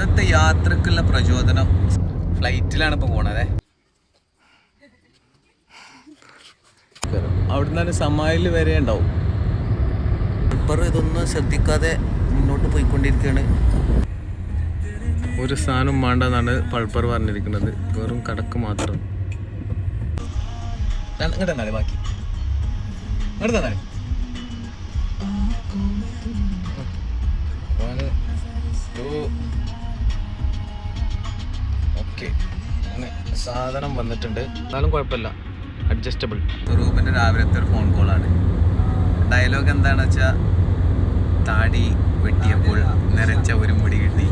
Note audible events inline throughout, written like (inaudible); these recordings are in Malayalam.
ഇന്നത്തെ യാത്രക്കുള്ള പ്രചോദനം ഫ്ലൈറ്റിലാണ് ഇപ്പോൾ പോണതേ. അവിടുന്ന് സമായിൽ വരെ ഉണ്ടാവും. ഇപ്പറ ഇതൊന്നും ശ്രദ്ധിക്കാതെ മുന്നോട്ട് പോയിക്കൊണ്ടിരിക്കുകയാണ്. ഒരു സാധനം വേണ്ടെന്നാണ് പൾപ്പർ പറഞ്ഞിരിക്കുന്നത്. വെറും കടക്ക് മാത്രം. ഇങ്ങോട്ട് തന്നാലേ ബാക്കി. ഇങ്ങോട്ട് തന്നാലേ ഓക്കെ. അങ്ങനെ സാധനം വന്നിട്ടുണ്ട്. എന്നാലും കുഴപ്പമില്ല. അഡ്ജസ്റ്റബിൾ റൂമിന്റെ രാവിലത്തെ ഒരു ഫോൺ കോളാണ് ഡയലോഗ് എന്താണെന്ന് വെച്ചാൽ താടി വെട്ടിയപ്പോൾ നിറച്ച ഒരു മുടി കിട്ടി.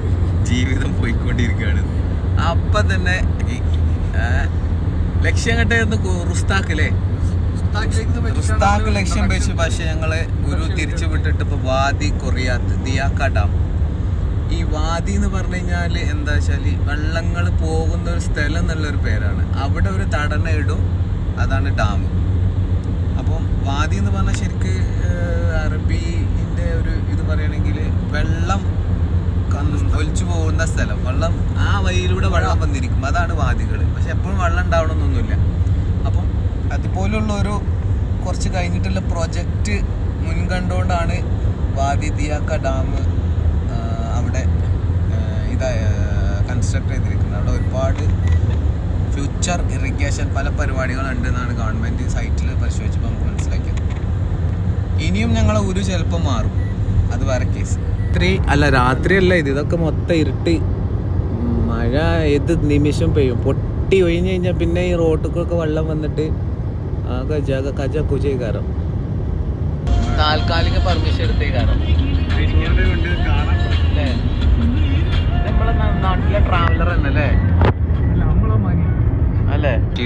ജീവിതം പോയിക്കൊണ്ടിരിക്കുകയാണ്. അപ്പം തന്നെ ലക്ഷ്യം കണ്ടായിരുന്നു റുസ്താഖല്ലേ റുസ്താക്ക് ലക്ഷ്യം വെച്ച് പക്ഷെ ഞങ്ങൾ ഗുരു തിരിച്ചു വിട്ടിട്ട് ഇപ്പോൾ വാദി കൊറിയാത്ത് ദിയാക്ക ഡാം ഈ വാദി എന്ന് പറഞ്ഞു കഴിഞ്ഞാൽ എന്താ വെച്ചാൽ വെള്ളങ്ങൾ പോകുന്ന ഒരു സ്ഥലം എന്നുള്ളൊരു പേരാണ്. അവിടെ ഒരു തടന ഇടും അതാണ് ഡാം. അപ്പം വാദി എന്ന് പറഞ്ഞാൽ ശരിക്ക് അറബിന്റെ ഒരു ഇത് പറയുകയാണെങ്കിൽ വെള്ളം ഒലിച്ചു പോകുന്ന സ്ഥലം. വെള്ളം ആ വഴിയിലൂടെ വെള്ളം വന്നിരിക്കും. അതാണ് വാദികൾ പക്ഷെ എപ്പോഴും വെള്ളം ഉണ്ടാവണമെന്നൊന്നുമില്ല. അപ്പം അതുപോലുള്ള ഒരു കുറച്ച് കഴിഞ്ഞിട്ടുള്ള പ്രൊജക്റ്റ് മുൻകണ്ടുകൊണ്ടാണ് വാദി ദിയാക്ക ഡാം കൺസ്ട്രക്ട് ചെയ്തിരിക്കുന്നത്. അവിടെ ഒരുപാട് ഫ്യൂച്ചർ ഇറിഗേഷൻ പല പരിപാടികളുണ്ട് എന്നാണ് ഗവൺമെന്റ് സൈറ്റിൽ പരിശോധിച്ചപ്പോൾ നമുക്ക് മനസ്സിലാക്കിയത്. ഇനിയും ഞങ്ങളെ ഒരു ചിലപ്പോൾ മാറും. അത് വേറെ കേസ് രാത്രി അല്ല രാത്രിയല്ല ഇത്. ഇതൊക്കെ മൊത്തം ഇരുട്ടി. മഴ ഏത് നിമിഷം പെയ്യും? പൊട്ടി ഒഴിഞ്ഞു കഴിഞ്ഞാൽ പിന്നെ ഈ റോട്ടിക്കൊക്കെ വെള്ളം വന്നിട്ട് ആകെ ജഗ കജ കുജയകാരം താൽക്കാലിക പെർമിഷൻ എടുത്തേക്കാരം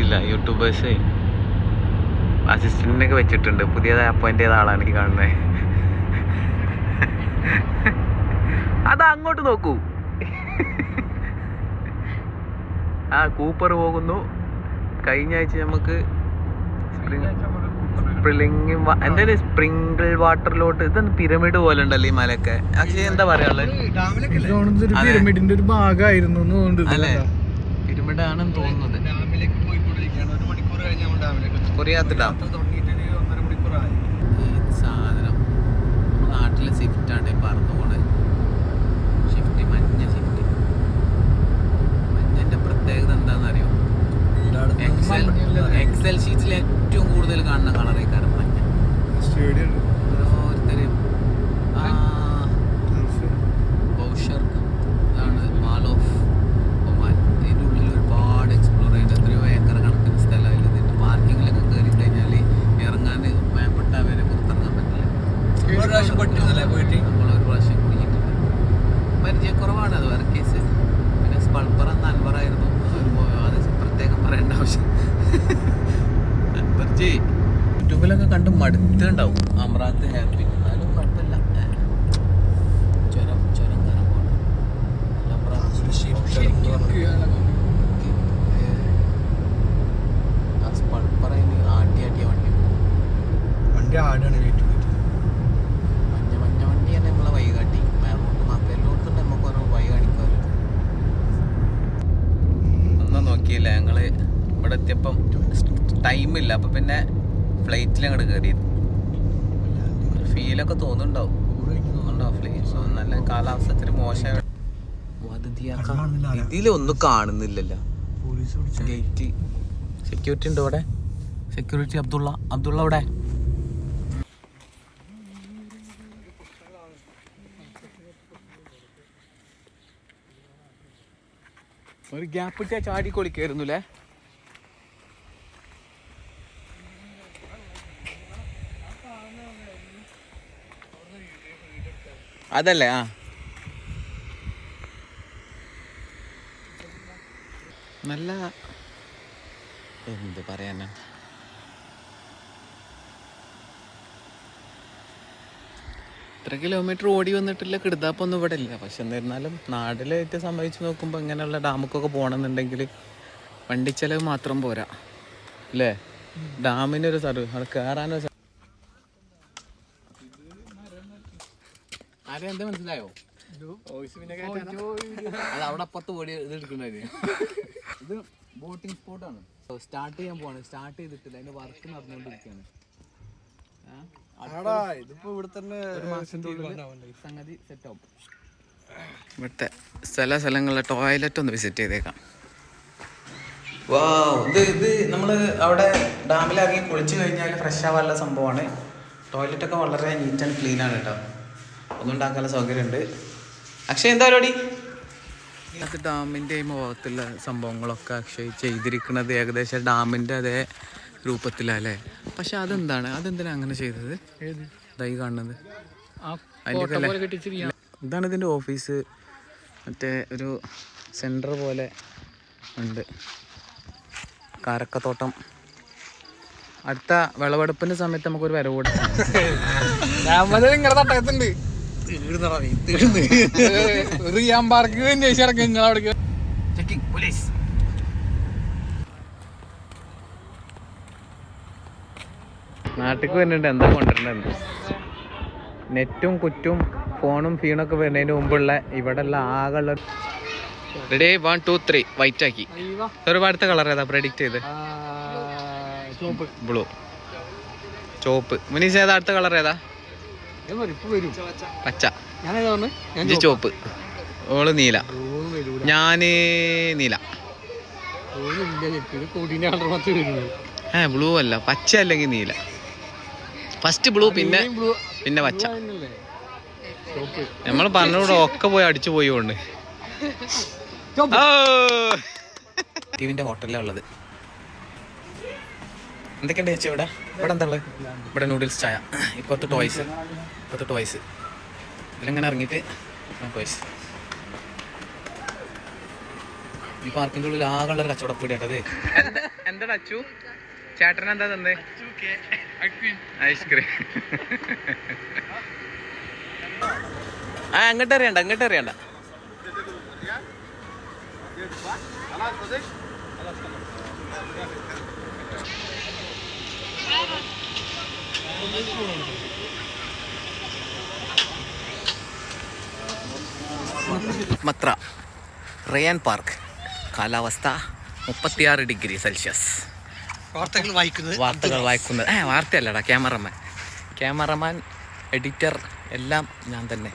ഇല്ല യൂട്യൂബേഴ്സേ അസിസ്റ്റന്റിനൊക്കെ വെച്ചിട്ടുണ്ട്. പുതിയതായി അപ്പോയിന്റ് ചെയ്ത ആളാണ് എനിക്ക് കാണുന്നത് അത് അങ്ങോട്ട് നോക്കൂ. ആ കൂപ്പർ പോകുന്നു. കഴിഞ്ഞ ആഴ്ച നമുക്ക് സ്പ്രിംഗ് എന്തായാലും സ്പ്രിങ്കിൾ വാട്ടറിലോട്ട് ഇതൊന്ന് പിരമിഡ് പോലെ ഉണ്ടല്ലോ ഈ മലയൊക്കെ. പക്ഷേ എന്താ പറയാനുള്ളത്. പിരമിഡിന്റെ ഒരു ഭാഗമായിരുന്നു പിരമിഡാണെന്ന് തോന്നുന്നത് കൊറിയാത്ത ഡാം സാധനം നാട്ടിലെ സ്വിഫ്റ്റ് ആണ് പറന്നു പോണത് ഷിഫ്റ്റ് മഞ്ഞ ഷിഫ്റ്റ് മഞ്ഞന്റെ പ്രത്യേകത എന്താണെന്ന് അറിയോ എക്സൽ എക്സൽ ഷീറ്റിൽ ഏറ്റവും കൂടുതൽ കാണുന്ന കളറേ കാരണം മഞ്ഞ. ഓരോരുത്തരും. ആ ബൗഷർ ഇതാണ് മാൾ ഓഫ് ഒമാൻ ഇതിന്റെ ഉള്ളിൽ ഒരുപാട് എക്സ്പ്ലോർ ചെയ്ത് എത്രയോ ഏക്കർ കണക്കിന് സ്ഥലം അതിൽ ഇതിന്റെ പാർക്കിങ്ങിലൊക്കെ കയറി കഴിഞ്ഞാൽ ഇറങ്ങാൻ മേപ്പെട്ട വരെ പുറത്തിറങ്ങാൻ പറ്റില്ല നമ്മൾ ഒരു പ്രാവശ്യം കുടിച്ചിട്ടുണ്ട് പരിചയക്കുറവാണ് അത് വേറെ കേസ് പിന്നെ സ്പൾപ്പർ എന്ന അൻവറായിരുന്നു അത് പ്രത്യേകം പറയേണ്ട ആവശ്യം അൻവർജി യൂട്യൂബിലൊക്കെ കണ്ട് മടുത്തുണ്ടാവും അമ്രാത്ത് ഹാപ്പി എന്നാലും കുഴപ്പമില്ല. ചുരം ചുരം കയറാൻ പോകണം ആട്ടി ആട്ടിയ വണ്ടി. ആടാണ് മഞ്ഞ മഞ്ഞ നമ്മളെ മാത്രം എല്ലായിടത്തും നമുക്ക് ഓരോ ഒന്നും നോക്കിയില്ല ഇവിടെ എത്തിയപ്പം ടൈമില്ല അപ്പൊ പിന്നെ ഫ്ലൈറ്റിൽ അങ്ങോട്ട് കയറിയത് ഫീലൊക്കെ തോന്നുന്നുണ്ടാവും. നല്ല കാലാവസ്ഥ മോശമായ മോശം ഇതിലൊന്നും കാണുന്നില്ലല്ലോ. ഗേറ്റ് സെക്യൂരിറ്റി ഉണ്ട് ഇവിടെ സെക്യൂരിറ്റി അബ്ദുള്ള. അബ്ദുള്ള അവിടെ? ഒരു ഗ്യാപ്പ് ഇട്ടാ ചാടി കൊളിക്കായിരുന്നു അല്ലേ അതല്ലേ ആ. നല്ല എന്ത് പറയാനാ? ഇത്ര കിലോമീറ്റർ ഓടി വന്നിട്ടില്ല കിടുതാപ്പൊന്നും ഇവിടെ ഇല്ല. പക്ഷെ എന്നിരുന്നാലും നാട്ടിലേറ്റ് സംഭവിച്ച് നോക്കുമ്പോൾ ഇങ്ങനെയുള്ള ഡാമുക്കൊക്കെ പോകണമെന്നുണ്ടെങ്കിൽ വണ്ടി ചെലവ് മാത്രം പോരാ. അല്ലേ? ഡാമിനൊരു സർവീസ് അവിടെ കയറാനൊരു ആരെ എന്താ മനസ്സിലായോ? അത് അവിടെ അപ്പുറത്ത് ഓടി ഇത് എടുക്കണ്ടായിരുന്നു ഇത് ബോട്ടിംഗ് സ്പോട്ടാണ് സ്റ്റാർട്ട് ചെയ്യാൻ പോവാണ്. സ്റ്റാർട്ട് ചെയ്തിട്ടില്ല. അതിന്റെ വർക്ക് നടന്നുകൊണ്ടിരിക്കുകയാണ്. സംഗതി സെറ്റ് ആവും. ഇവിടുത്തെ സ്ഥല സ്ഥലങ്ങളിലെ ടോയ്ലറ്റ് ഒന്ന് വിസിറ്റ് ചെയ്തേക്കാം. വാ ഇത് ഇത് നമ്മൾ അവിടെ ഡാമിലിറങ്ങി കുളിച്ച് കഴിഞ്ഞാൽ ഫ്രഷ് ആവാനുള്ള സംഭവമാണ്. ടോയ്ലറ്റ് ഒക്കെ വളരെ നീറ്റ് ആൻഡ് ക്ലീൻ ആണ് കേട്ടോ. ഒന്നും ഉണ്ടാക്കാനുള്ള സൗകര്യമുണ്ട്. അക്ഷയ് എന്താ പരിപാടി? അത് ഡാമിന്റെ മുഖത്തുള്ള സംഭവങ്ങളൊക്കെ അക്ഷയ് ചെയ്തിരിക്കുന്നത് ഏകദേശം ഡാമിന്റെ അതേ രൂപത്തിലല്ലേ പക്ഷെ അതെന്താണ്? അതെന്തിനാ അങ്ങനെ ചെയ്തത്? ഇതായി കാണുന്നത്. ഇതാണ് ഇതിന്റെ ഓഫീസ്. മറ്റേ ഒരു സെന്റർ പോലെ ഉണ്ട്. കാരക്കത്തോട്ടം. അടുത്ത വിളവെടുപ്പിന്റെ സമയത്ത് നമുക്കൊരു വരവ് (laughs) റിയാൻ പാർക്ക് നിങ്ങൾ അവിടെ ചെക്കിംഗ് പോലീസ് നാട്ടിക്ക് വരുന്നുണ്ട് എന്താ കൊണ്ടുവരണ്ടെന്ന് നെറ്റും കുറ്റും ഫോണും ഫീണൊക്കെ വരുന്നതിന് മുമ്പുള്ള ഇവിടെ ഉള്ള ആകെയുള്ള ready one two three white ആക്കി. ഒരുപാട് അടുത്ത കളർ ഏതാ? പ്രഡിക്റ്റ് ചെയ്ത്. ബ്ലൂ ചോപ്പ് മുനീസ് ഏതാ അടുത്ത കളർ ഏതാ? പച്ച ഞാൻ ചുവപ്പ്. ഞാൻ ഇജ്ജ് ചോപ്പ് ഓൾ നീല ഞാൻ നീല. ഏ ബ്ലൂ അല്ല. പച്ച അല്ലെങ്കിൽ നീല. ഫസ്റ്റ് ബ്ലൂ പിന്നെ പിന്നെ പച്ച. നമ്മൾ പറഞ്ഞൂടെ ഒക്കെ പോയി അടിച്ചു പോയി കൊണ്ട്. ടീവിന്റെ ഹോട്ടലിലാണ് ഉള്ളത്. എന്തൊക്കെയുണ്ട് ചേച്ചി ഇവിടെ? ഇവിടെ എന്താ ഉള്ളത് ഇവിടെ നൂഡിൽസ് ചായ. ഇപ്പോഴത്തെ ടോയ്സ് ഇപ്പോഴത്തെ ടോയ്സ് ഇതിലിങ്ങനെ ഇറങ്ങിയിട്ട് ടോയ്സ് ഈ പാർക്കിന്റെ ഉള്ളിൽ ആകെ ഉള്ള കച്ചവടപ്പീടി കേട്ടത് എന്താ അച്ചു? ചേട്ടൻ എന്താ തന്നേ? ഐസ്ക്രീം. ആ അങ്ങോട്ട് അറിയണ്ട അങ്ങോട്ട് അറിയണ്ട. മത്ര റയാൻ പാർക്ക് കാലാവസ്ഥ മുപ്പത്തിയാറ് ഡിഗ്രി സെൽഷ്യസ്. വാർത്തകൾ വായിക്കുന്നത് വാർത്തകൾ വായിക്കുന്നത്. ഏ വാർത്തയല്ലടാ ക്യാമറമാൻ. ക്യാമറമാൻ എഡിറ്റർ എല്ലാം ഞാൻ തന്നെ.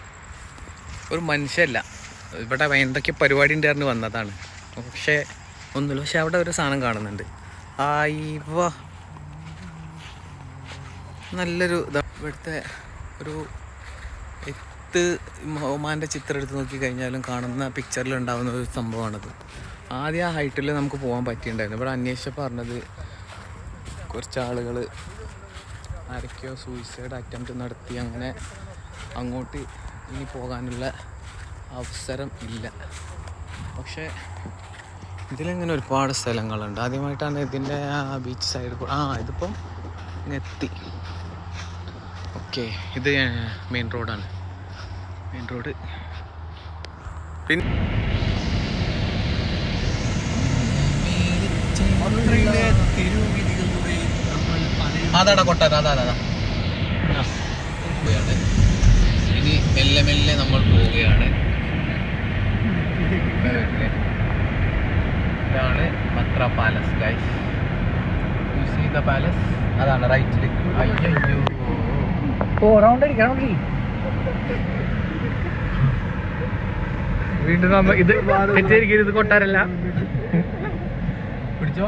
ഒരു മനുഷ്യല്ല. ഇവിടെ എന്തൊക്കെ പരിപാടി ഉണ്ടായിരുന്നു വന്നതാണ്. പക്ഷേ ഒന്നുമില്ല. പക്ഷെ അവിടെ ഒരു സാധനം കാണുന്നുണ്ട്. ആ ആയിവ നല്ലൊരു ഇവിടുത്തെ ഒരു എത്ത് ഒമാന്റെ ചിത്രം എടുത്ത് നോക്കി കഴിഞ്ഞാലും കാണുന്ന പിക്ചറിൽ ഉണ്ടാകുന്ന ഒരു സംഭവമാണത്. ആദ്യം ആ ഹൈറ്റിൽ നമുക്ക് പോകാൻ പറ്റിയിട്ടുണ്ടായിരുന്നു. ഇവിടെ അന്വേഷിച്ചപ്പോൾ പറഞ്ഞത് കുറച്ച് ആളുകൾ ആരൊക്കെയോ സൂയിസൈഡ് അറ്റംപ്റ്റ് നടത്തി അങ്ങനെ അങ്ങോട്ട് ഇനി പോകാനുള്ള അവസരം ഇല്ല. പക്ഷേ ഇതിലിങ്ങനെ ഒരുപാട് സ്ഥലങ്ങളുണ്ട്. ആദ്യമായിട്ടാണ് ഇതിന്റെ ആ ബീച്ച് സൈഡ് ആ ഇതിപ്പം എത്തി ഓക്കെ ഇത് മെയിൻ റോഡാണ് മെയിൻ റോഡ് പിന്നെ അതാടാ കൊട്ടാര അതാ അതാ പോവുകയാണ്. ഇനി മെല്ലെ മെല്ലെ നമ്മൾ പോവുകയാണ്. ഇതാണ് Mutrah palace guys you see the palace അതാണ് റൈറ്റിൽ അയ്യോ ഓ റൗണ്ട് അടിക്കാം റൗണ്ട് വീണ്ടും നമ്മ ഇത് തെറ്റിയിരിക്കും ഇത് കൊട്ടാരല്ല പിടിച്ചോ.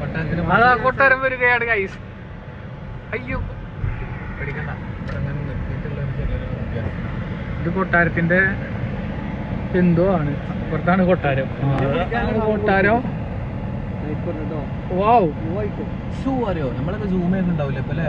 കൊട്ടാരത്തിന് അതാ കൊട്ടാരം വരികയാണ് ഗൈസ് അയ്യോ. ഇത് കൊട്ടാരത്തിന്റെ എന്തോ ആണ്. അപ്പുറത്താണ് കൊട്ടാരം. കൊട്ടാരം. വാവ് സൂ അറിയോ? നമ്മളൊക്കെ സൂം ചെയ്യുന്നുണ്ടാവില്ലേ ഇപ്പൊ അല്ലേ?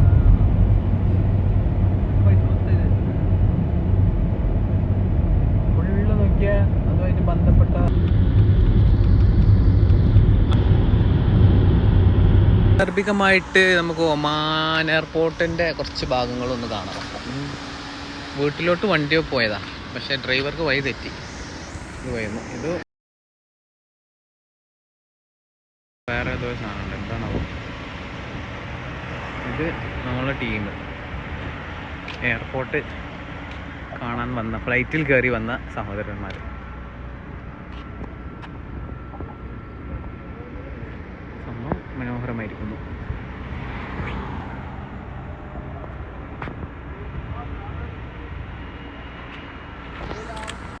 സാന്ദർഭികമായിട്ട് നമുക്ക് ഒമാൻ എയർപോർട്ടിന്റെ കുറച്ച് ഭാഗങ്ങളൊന്ന് കാണാം. വീട്ടിലോട്ട് വണ്ടിയോ പോയതാ പക്ഷേ ഡ്രൈവർക്ക് വഴി തെറ്റി. ഇത് ഇത് വേറെ ഏതോ സാധനമുണ്ട്. ഇത് നമ്മളെ ടീം. എയർപോർട്ട് കാണാൻ വന്ന ഫ്ലൈറ്റിൽ കയറി വന്ന സഹോദരന്മാർ സംഭവം മനോഹരമായിരിക്കുന്നു